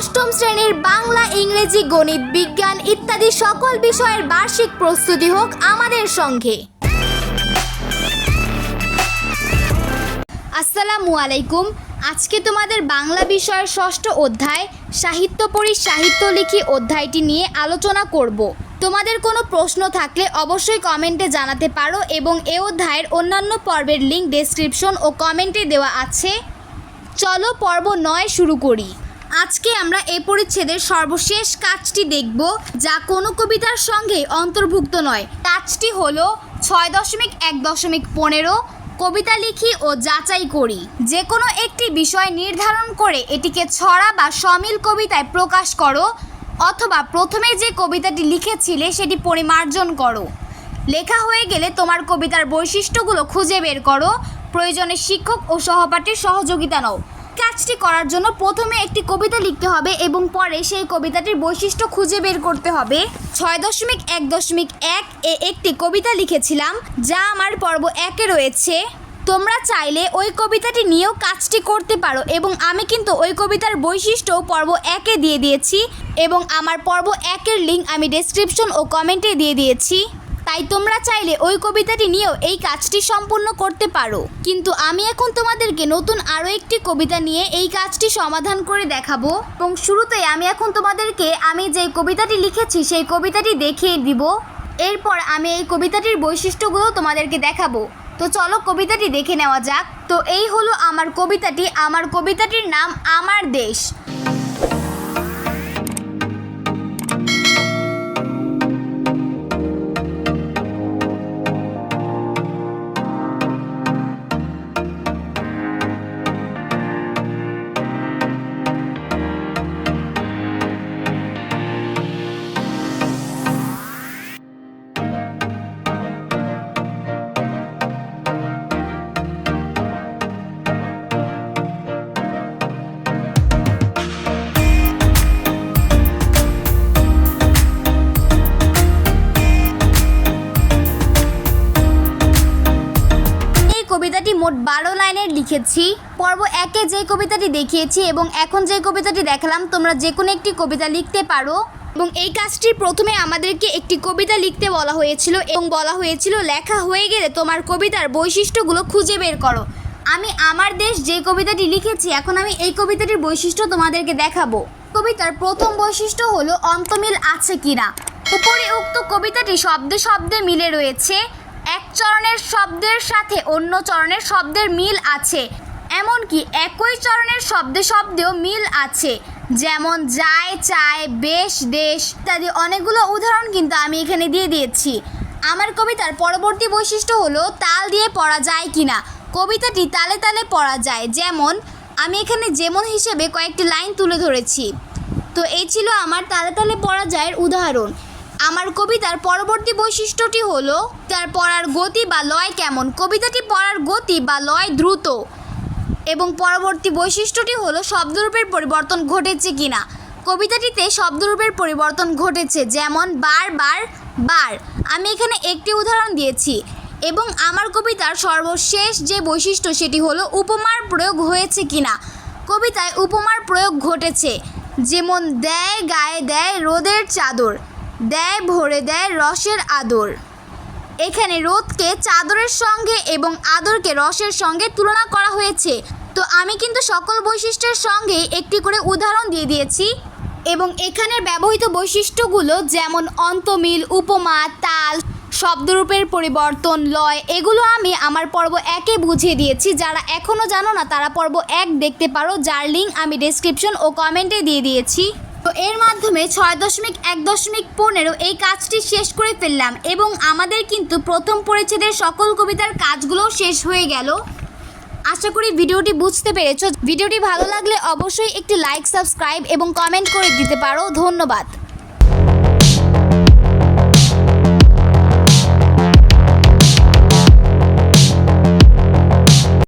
অষ্টম শ্রেণির বাংলা, ইংরেজি, গণিত, বিজ্ঞান ইত্যাদি সকল বিষয়ের বার্ষিক প্রস্তুতি হোক আমাদের সঙ্গে। আসসালামু আলাইকুম। আজকে তোমাদের বাংলা বিষয়ের ষষ্ঠ অধ্যায়, সাহিত্য পড়ি সাহিত্য লিখি অধ্যায়টি নিয়ে আলোচনা করব। তোমাদের কোনো প্রশ্ন থাকলে অবশ্যই কমেন্টে জানাতে পারো এবং এ অধ্যায়ের অন্যান্য পর্বের লিঙ্ক ডেসক্রিপশন ও কমেন্টে দেওয়া আছে। চলো পর্ব নয় শুরু করি। আজকে আমরা এ পরিচ্ছেদের সর্বশেষ কাজটি দেখব যা কোনো কবিতার সঙ্গে অন্তর্ভুক্ত নয়। কাজটি হলো ছয় দশমিক এক দশমিক পনেরো কবিতা লিখি ও যাচাই করি। যে কোনো একটি বিষয় নির্ধারণ করে এটিকে ছড়া বা সমিল কবিতায় প্রকাশ করো অথবা প্রথমে যে কবিতাটি লিখেছিলে সেটি পরিমার্জন করো। লেখা হয়ে গেলে তোমার কবিতার বৈশিষ্ট্যগুলো খুঁজে বের করো। প্রয়োজনে শিক্ষক ও সহপাঠীর সহযোগিতা নাও। কাজটি করার জন্য প্রথমে একটি কবিতা লিখতে হবে এবং পরে সেই কবিতাটির বৈশিষ্ট্য খুঁজে বের করতে হবে। ছয় দশমিক এক দশমিক এক এ একটি কবিতা লিখেছিলাম, যা আমার পর্ব একে রয়েছে। তোমরা চাইলে ওই কবিতাটি নিয়েও কাজটি করতে পারো এবং আমি কিন্তু ওই কবিতার বৈশিষ্ট্য পর্ব একে দিয়ে দিয়েছি এবং আমার পর্ব একের লিঙ্ক আমি ডেসক্রিপশন ও কমেন্টে দিয়ে দিয়েছি। তাই তোমরা চাইলে ওই কবিতাটি নিয়েও এই কাজটি সম্পূর্ণ করতে পারো। কিন্তু আমি এখন তোমাদেরকে নতুন আরও একটি কবিতা নিয়ে এই কাজটি সমাধান করে দেখাবো। এবং শুরুতেই আমি এখন তোমাদেরকে আমি যে কবিতাটি লিখেছি, সেই কবিতাটি দেখিয়ে দিব। এরপর আমি এই কবিতাটির বৈশিষ্ট্যগুলো তোমাদেরকে দেখাবো। তো চলো কবিতাটি দেখে নেওয়া যাক। তো এই হলো আমার কবিতাটি। আমার কবিতাটির নাম, আমার দেশ মোট বারো লাইনের লিখেছি। পর্ব একে যে কবিতাটি দেখিয়েছি এবং এখন যে কবিতাটি দেখালাম, তোমরা যে কোনো একটি কবিতা লিখতে পারো। এবং এই কাজটির প্রথমে আমাদেরকে একটি কবিতা লিখতে বলা হয়েছিল এবং বলা হয়েছিল, লেখা হয়ে গেলে তোমার কবিতার বৈশিষ্ট্যগুলো খুঁজে বের করো। আমি আমার দেশ যে কবিতাটি লিখেছি, এখন আমি এই কবিতাটির বৈশিষ্ট্য তোমাদেরকে দেখাবো। কবিতার প্রথম বৈশিষ্ট্য হলো, অন্তমিল আছে কিনা? উপরে উক্ত কবিতাটি শব্দে শব্দে মিলে রয়েছে চরণের শব্দের সাথে অন্য চরণের শব্দের মিল আছে। এমনকি একই চরণের শব্দে শব্দেও মিল আছে। যেমন যায়, চায়, বেশ, দেশ ইত্যাদি অনেকগুলো উদাহরণ কিন্তু আমি এখানে দিয়ে দিয়েছি। আমার কবিতার পরবর্তী বৈশিষ্ট্য হলো তাল দিয়ে পড়া যায় কিনা। কবিতাটি তালে তালে পড়া যায়। যেমন, আমি এখানে যেমন হিসেবে কয়েকটি লাইন তুলে ধরেছি। তো এই ছিল আমার তালে তালে পড়া যায়ের উদাহরণ। আমার কবিতার পরবর্তী বৈশিষ্ট্যটি হলো, তার পড়ার গতি বা লয় কেমন? কবিতাটি পড়ার গতি বা লয় দ্রুত। এবং পরবর্তী বৈশিষ্ট্যটি হলো, শব্দরূপের পরিবর্তন ঘটেছে কিনা? কবিতাটিতে শব্দরূপের পরিবর্তন ঘটেছে, যেমন, বার বার বার। আমি এখানে একটি উদাহরণ দিয়েছি। এবং আমার কবিতার সর্বশেষ যে বৈশিষ্ট্য, সেটি হলো, উপমার প্রয়োগ হয়েছে কিনা? কবিতায় উপমার প্রয়োগ ঘটেছে। যেমন, দেয়, গায়ে দেয় রোদের চাদর। দেয় ভরে দেয় রসের আদর। এখানে রোদকে চাদরের সঙ্গে এবং আদরকে রসের সঙ্গে তুলনা করা হয়েছে। তো আমি কিন্তু সকল বৈশিষ্ট্যের সঙ্গে একটি করে উদাহরণ দিয়ে দিয়েছি। এবং এখানের ব্যবহৃত বৈশিষ্ট্যগুলো যেমন অন্তমিল, উপমা, তাল, শব্দরূপের পরিবর্তন, লয়, এগুলো আমি আমার পর্ব একে বুঝিয়ে দিয়েছি। যারা এখনও জানো না, তারা পর্ব এক দেখতে পারো। যার লিঙ্ক আমি ডেসক্রিপশন ও কমেন্টে দিয়ে দিয়েছি। এর মাধ্যমে ছয় দশমিক এক দশমিক পনেরো এই কাজটি শেষ করে ফেললাম এবং আমাদের কিন্তু প্রথম পরিচ্ছেদের সকল কবিতার কাজগুলো শেষ হয়ে গেল। আশা করি ভিডিওটি বুঝতে পেরেছ। ভিডিওটি ভালো লাগলে অবশ্যই একটি লাইক, সাবস্ক্রাইব এবং কমেন্ট করে দিতে পারো। ধন্যবাদ।